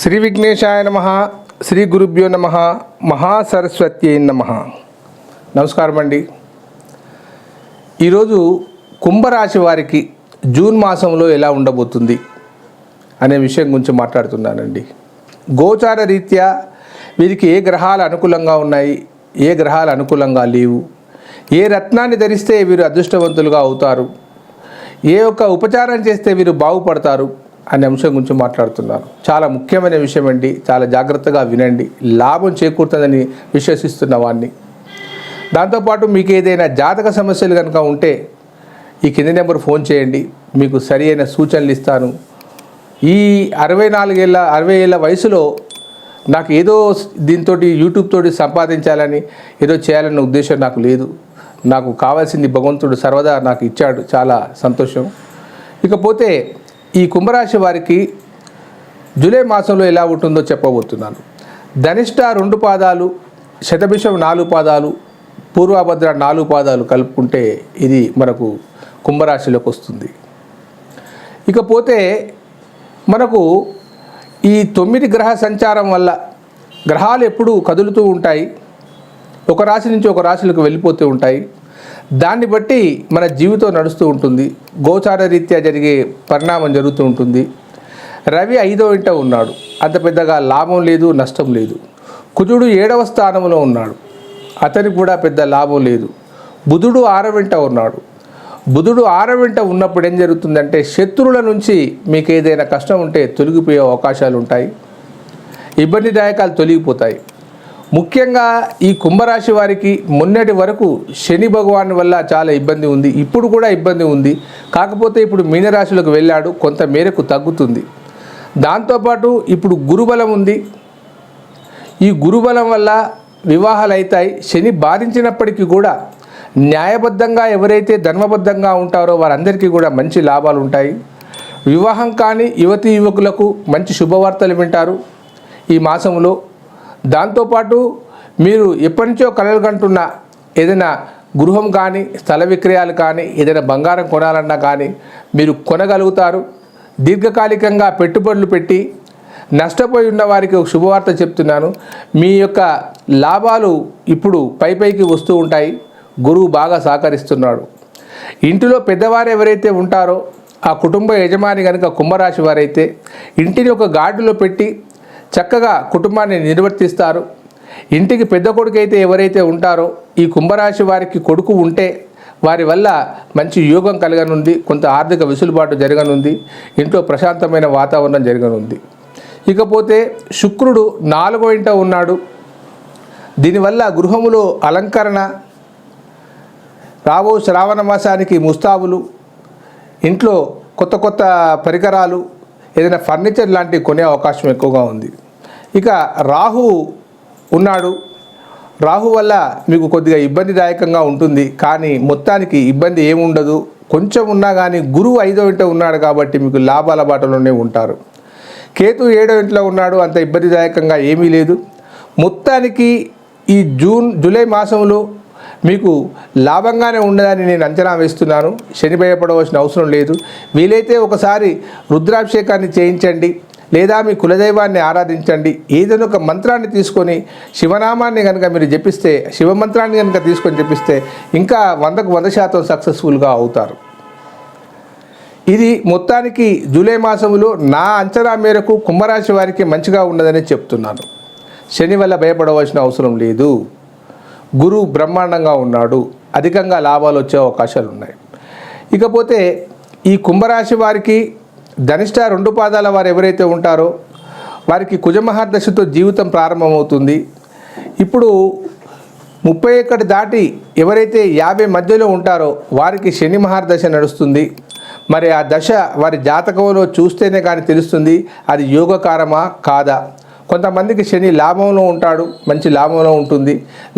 శ్రీ విఘ్నేశాయ నమ శ్రీ గురుభ్యో నమ మహాసరస్వత్యై నమ. నమస్కారం అండి. ఈరోజు కుంభరాశి వారికి జూన్ మాసంలో ఎలా ఉండబోతుంది అనే విషయం గురించి మాట్లాడుతున్నానండి. గోచార రీత్యా వీరికి ఏ గ్రహాలు అనుకూలంగా ఉన్నాయి ఏ గ్రహాలు అనుకూలంగా లేవు ఏ రత్నాన్ని ధరిస్తే వీరు అదృష్టవంతులుగా అవుతారు ఏ ఒక్క ఉపచారం చేస్తే వీరు బాగుపడతారు అనే అంశం గురించి మాట్లాడుతున్నారు చాలా ముఖ్యమైన విషయం అండి. చాలా జాగ్రత్తగా వినండి. లాభం చేకూరుతుందని విశ్వసిస్తున్న వాడిని దాంతోపాటు మీకు ఏదైనా జాతక సమస్యలు కనుక ఉంటే ఈ కింది నెంబర్ ఫోన్ చేయండి. మీకు సరి అయిన సూచనలు ఇస్తాను. ఈ అరవై నాలుగేళ్ళ అరవై ఏళ్ళ వయసులో నాకు ఏదో దీంతో యూట్యూబ్ తోటి సంపాదించాలని ఏదో చేయాలన్న ఉద్దేశం నాకు లేదు. నాకు కావాల్సింది భగవంతుడు సర్వదా నాకు ఇచ్చాడు. చాలా సంతోషం. ఇకపోతే ఈ కుంభరాశి వారికి జూలై మాసంలో ఎలా ఉంటుందో చెప్పబోతున్నాను. ధనిష్ట రెండు పాదాలు శతభిషం నాలుగు పాదాలు పూర్వభద్ర నాలుగు పాదాలు కలుపుకుంటే ఇది మనకు కుంభరాశిలోకి వస్తుంది. ఇకపోతే మనకు ఈ తొమ్మిది గ్రహ సంచారం వల్ల గ్రహాలు ఎప్పుడూ కదులుతూ ఉంటాయి. ఒక రాశి నుంచి ఒక రాశిలోకి వెళ్ళిపోతూ ఉంటాయి. దాన్ని బట్టి మన జీవితం నడుస్తూ ఉంటుంది. గోచార రీత్యా జరిగే పరిణామం జరుగుతూ ఉంటుంది. రవి ఐదో ఇంట ఉన్నాడు. అంత పెద్దగా లాభం లేదు నష్టం లేదు. కుజుడు ఏడవ స్థానంలో ఉన్నాడు. అతనికి కూడా పెద్ద లాభం లేదు. బుధుడు ఆరవింట ఉన్నాడు. బుధుడు ఆరవింట ఉన్నప్పుడు ఏం జరుగుతుందంటే శత్రువుల నుంచి మీకు ఏదైనా కష్టం ఉంటే తొలగిపోయే అవకాశాలు ఉంటాయి ఇబ్బందిదాయకాలు తొలగిపోతాయి. ముఖ్యంగా ఈ కుంభరాశి వారికి మొన్నటి వరకు శని భగవాన్ వల్ల చాలా ఇబ్బంది ఉంది. ఇప్పుడు కూడా ఇబ్బంది ఉంది. కాకపోతే ఇప్పుడు మీనరాశిలోకి వెళ్ళాడు. కొంత మేరకు తగ్గుతుంది. దాంతోపాటు ఇప్పుడు గురుబలం ఉంది. ఈ గురుబలం వల్ల వివాహాలు అవుతాయి. శని బాధించినప్పటికీ కూడా న్యాయబద్ధంగా ఎవరైతే ధర్మబద్ధంగా ఉంటారో వారందరికీ కూడా మంచి లాభాలు ఉంటాయి. వివాహం కాని యువతి యువకులకు మంచి శుభవార్తలు వింటారు. ఈ మాసంలో దాంతోపాటు మీరు ఎప్పటి నుంచో కలలు కంటున్న ఏదైనా గృహం కానీ స్థల విక్రయాలు కానీ ఏదైనా బంగారం కొనాలన్నా కానీ మీరు కొనగలుగుతారు. దీర్ఘకాలికంగా పెట్టుబడులు పెట్టి నష్టపోయి ఉన్న వారికి ఒక శుభవార్త చెప్తున్నాను. మీ యొక్క లాభాలు ఇప్పుడు పై పైకి వస్తూ ఉంటాయి. గురువు బాగా సహకరిస్తున్నాడు. ఇంటిలో పెద్దవారు ఎవరైతే ఉంటారో ఆ కుటుంబ యజమాని కనుక కుంభరాశి వారైతే ఇంటిని ఒక గార్డులో పెట్టి చక్కగా కుటుంబాన్ని నిర్వర్తిస్తారు. ఇంటికి పెద్ద కొడుకు అయితే ఎవరైతే ఉంటారో ఈ కుంభరాశి వారికి కొడుకు ఉంటే వారి వల్ల మంచి యోగం కలగనుంది కొంత ఆర్థిక వెసులుబాటు జరగనుంది ఇంట్లో ప్రశాంతమైన వాతావరణం జరగనుంది. ఇకపోతే శుక్రుడు నాలుగో ఇంట ఉన్నాడు. దీనివల్ల గృహములో అలంకరణ రాబో శ్రావణ మాసానికి ముస్తాబులు ఇంట్లో కొత్త కొత్త పరికరాలు ఏదైనా ఫర్నిచర్ లాంటివి కొనే అవకాశం ఎక్కువగా ఉంది. ఇక రాహు ఉన్నాడు. రాహు వల్ల మీకు కొద్దిగా ఇబ్బందిదాయకంగా ఉంటుంది. కానీ మొత్తానికి ఇబ్బంది ఏముండదు కొంచెం ఉన్నా కానీ గురువు ఐదో ఇంట ఉన్నాడు కాబట్టి మీకు లాభాల బాటలోనే ఉంటారు. కేతు ఏడో ఇంట్లో ఉన్నాడు. అంత ఇబ్బందిదాయకంగా ఏమీ లేదు. మొత్తానికి ఈ జూన్ జూలై మాసంలో మీకు లాభంగానే ఉండదని నేను అంచనా వేస్తున్నాను. శని భయపడవలసిన అవసరం లేదు. వీలైతే ఒకసారి రుద్రాభిషేకాన్ని చేయించండి. లేదా మీ కులదైవాన్ని ఆరాధించండి. ఏదైనా ఒక మంత్రాన్ని తీసుకొని శివనామాన్ని కనుక మీరు జపిస్తే శివమంత్రాన్ని కనుక తీసుకొని జపిస్తే ఇంకా వందకు వంద శాతం సక్సెస్ఫుల్గా అవుతారు. ఇది మొత్తానికి జూలై మాసంలో నా అంచనా మేరకు కుంభరాశి వారికి మంచిగా ఉన్నదని చెప్తున్నాను. శని వల్ల భయపడవలసిన అవసరం లేదు. గురువు బ్రహ్మాండంగా ఉన్నాడు. అధికంగా లాభాలు వచ్చే అవకాశాలు ఉన్నాయి ఇకపోతే ఈ కుంభరాశి వారికి ధనిష్ట రెండు పాదాల వారు ఎవరైతే ఉంటారో వారికి కుజమహాదశతో జీవితం ప్రారంభమవుతుంది. ఇప్పుడు ముప్పై ఒకటి దాటి ఎవరైతే యాభై మధ్యలో ఉంటారో వారికి శని మహార్దశ నడుస్తుంది. మరి ఆ దశ వారి జాతకంలో చూస్తేనే కానీ తెలుస్తుంది అది యోగకారమా కాదా? కొంతమందికి శని లాభంలో ఉంటాడు మంచి లాభంలో ఉంటుంది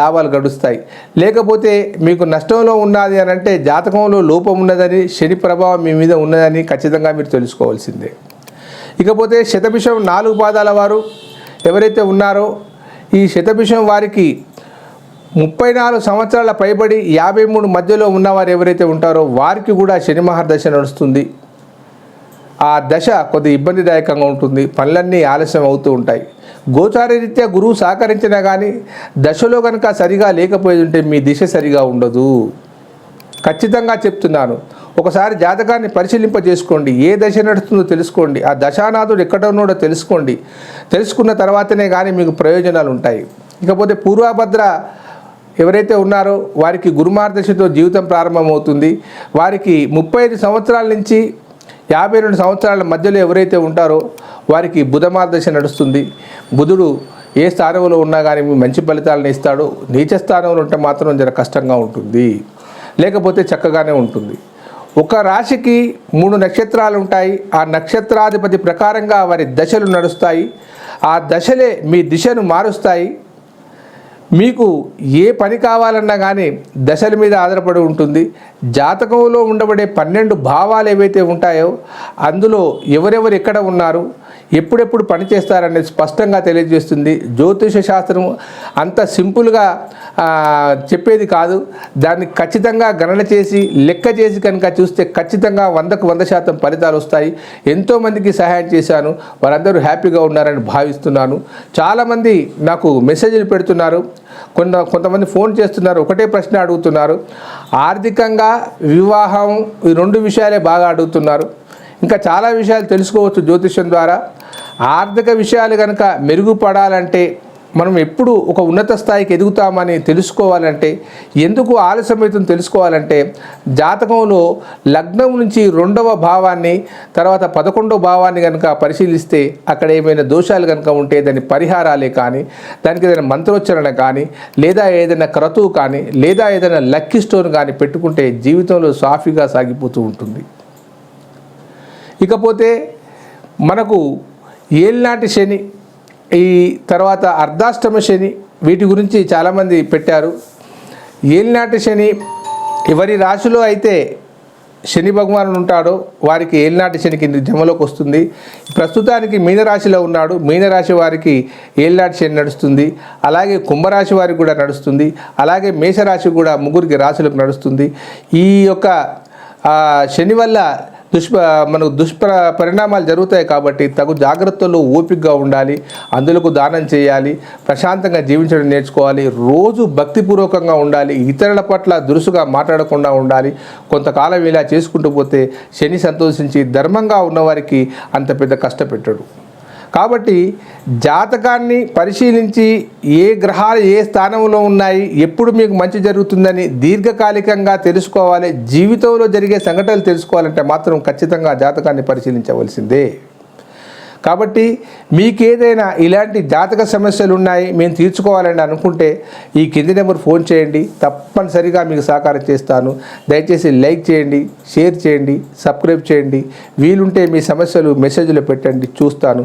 లాభాలు గడుస్తాయి. లేకపోతే మీకు నష్టంలో ఉన్నది అని అంటే జాతకంలో లోపం ఉన్నదని శని ప్రభావం మీ మీద ఉన్నదని ఖచ్చితంగా మీరు తెలుసుకోవాల్సిందే. ఇకపోతే శతభిషం నాలుగు పాదాల వారు ఎవరైతే ఉన్నారో ఈ శతభిషం వారికి ముప్పై నాలుగు సంవత్సరాల పైబడి యాభై మూడు మధ్యలో ఉన్నవారు ఎవరైతే ఉంటారో వారికి కూడా శని మహర్దశ నడుస్తుంది. ఆ దశ కొద్ది ఇబ్బందిదాయకంగా ఉంటుంది. పనులన్నీ ఆలస్యం అవుతూ ఉంటాయి. గోచారరీత్యా గురువు సహకరించినా కానీ దశలో కనుక సరిగా లేకపోయి ఉంటే మీ దిశ సరిగా ఉండదు. ఖచ్చితంగా చెప్తున్నాను. ఒకసారి జాతకాన్ని పరిశీలింప చేసుకోండి ఏ దశ నడుస్తుందో తెలుసుకోండి. ఆ దశానాథుడు ఎక్కడ ఉన్నాడో తెలుసుకోండి. తెలుసుకున్న తర్వాతనే కానీ మీకు ప్రయోజనాలు ఉంటాయి. ఇకపోతే పూర్వాభద్ర ఎవరైతే ఉన్నారో వారికి గురుమార్గదర్శితో జీవితం ప్రారంభమవుతుంది. వారికి ముప్పై ఐదు సంవత్సరాల నుంచి యాభై రెండు సంవత్సరాల మధ్యలో ఎవరైతే ఉంటారో వారికి బుధ మార్గదర్శ నడుస్తుంది. బుధుడు ఏ స్థానంలో ఉన్నా కానీ మంచి ఫలితాలను ఇస్తాడు. నీచ స్థానంలో ఉంటే మాత్రం జర కష్టంగా ఉంటుంది. లేకపోతే చక్కగానే ఉంటుంది. ఒక రాశికి మూడు నక్షత్రాలు ఉంటాయి. ఆ నక్షత్రాధిపతి ప్రకారంగా వారి దశలు నడుస్తాయి. ఆ దశలే మీ దిశను మారుస్తాయి. మీకు ఏ పని కావాలన్నా కానీ దశల మీద ఆధారపడి ఉంటుంది. జాతకంలో ఉండబడే పన్నెండు భావాలు ఏవైతే ఉంటాయో అందులో ఎవరెవరు ఎక్కడ ఉన్నారు? ఎప్పుడెప్పుడు పనిచేస్తారనేది స్పష్టంగా తెలియజేస్తుంది. జ్యోతిష శాస్త్రం అంత సింపుల్గా చెప్పేది కాదు. దాన్ని ఖచ్చితంగా గణన చేసి లెక్క చేసి కనుక చూస్తే ఖచ్చితంగా వందకు వంద శాతం ఫలితాలు వస్తాయి. ఎంతోమందికి సహాయం చేశాను. వారందరూ హ్యాపీగా ఉన్నారని భావిస్తున్నాను. చాలామంది నాకు మెసేజ్లు పెడుతున్నారు. కొంత కొంతమంది ఫోన్ చేస్తున్నారు. ఒకటే ప్రశ్న అడుగుతున్నారు. ఆర్థికంగా వివాహం ఈ రెండు విషయాలే బాగా అడుగుతున్నారు. ఇంకా చాలా విషయాలు తెలుసుకోవచ్చు జ్యోతిష్యం ద్వారా. ఆర్థిక విషయాలు కనుక మెరుగుపడాలంటే మనం ఎప్పుడు ఒక ఉన్నత స్థాయికి ఎదుగుతామని తెలుసుకోవాలంటే ఎందుకు ఆలస్యమవుతుందో తెలుసుకోవాలంటే జాతకంలో లగ్నం నుంచి రెండవ భావాన్ని తర్వాత పదకొండవ భావాన్ని కనుక పరిశీలిస్తే అక్కడ ఏమైనా దోషాలు కనుక ఉంటే దాని పరిహారాలే కానీ దానికి ఏదైనా మంత్రోచ్చరణ కానీ లేదా ఏదైనా క్రతువు కానీ లేదా ఏదైనా లక్కీ స్టోన్ కానీ పెట్టుకుంటే జీవితంలో సాఫీగా సాగిపోతూ ఉంటుంది. ఇకపోతే మనకు ఏలినాటి శని ఈ తర్వాత అర్ధాష్టమ శని వీటి గురించి చాలామంది పెట్టారు. ఏలినాటి శని ఎవరి రాశిలో అయితే శని భగవానుడు ఉంటాడో వారికి ఏలినాటి శనికి జమలోకి వస్తుంది. ప్రస్తుతానికి మీనరాశిలో ఉన్నాడు. మీనరాశి వారికి ఏలినాటి శని నడుస్తుంది. అలాగే కుంభరాశి వారికి కూడా నడుస్తుంది. అలాగే మేషరాశి కూడా ముగ్గురికి రాశులకు నడుస్తుంది. ఈ యొక్క శని వల్ల దుష్ప మనకు దుష్ప పరిణామాలు జరుగుతాయి కాబట్టి తగు జాగ్రత్తలు ఓపికగా ఉండాలి అందులకు దానం చేయాలి ప్రశాంతంగా జీవించడం నేర్చుకోవాలి రోజు భక్తిపూర్వకంగా ఉండాలి ఇతరుల పట్ల దురుసుగా మాట్లాడకుండా ఉండాలి కొంతకాలం ఇలా చేసుకుంటూ పోతే శని సంతోషించి ధర్మంగా ఉన్నవారికి అంత పెద్ద కష్టపెట్టడు. కాబట్టి జాతకాన్ని పరిశీలించి ఏ గ్రహాలు ఏ స్థానంలో ఉన్నాయి ఎప్పుడు మీకు మంచి జరుగుతుందని దీర్ఘకాలికంగా తెలుసుకోవాలి జీవితంలో జరిగే సంఘటనలు తెలుసుకోవాలంటే మాత్రం ఖచ్చితంగా జాతకాన్ని పరిశీలించవలసిందే. కాబట్టి మీకేదైనా ఇలాంటి జాతక సమస్యలు ఉన్నాయి మేము తీర్చుకోవాలని అనుకుంటే ఈ కింది నెంబర్ ఫోన్ చేయండి తప్పనిసరిగా మీకు సహకారం చేస్తాను. దయచేసి లైక్ చేయండి షేర్ చేయండి సబ్స్క్రైబ్ చేయండి. వీలుంటే మీ సమస్యలు మెసేజ్లో పెట్టండి చూస్తాను.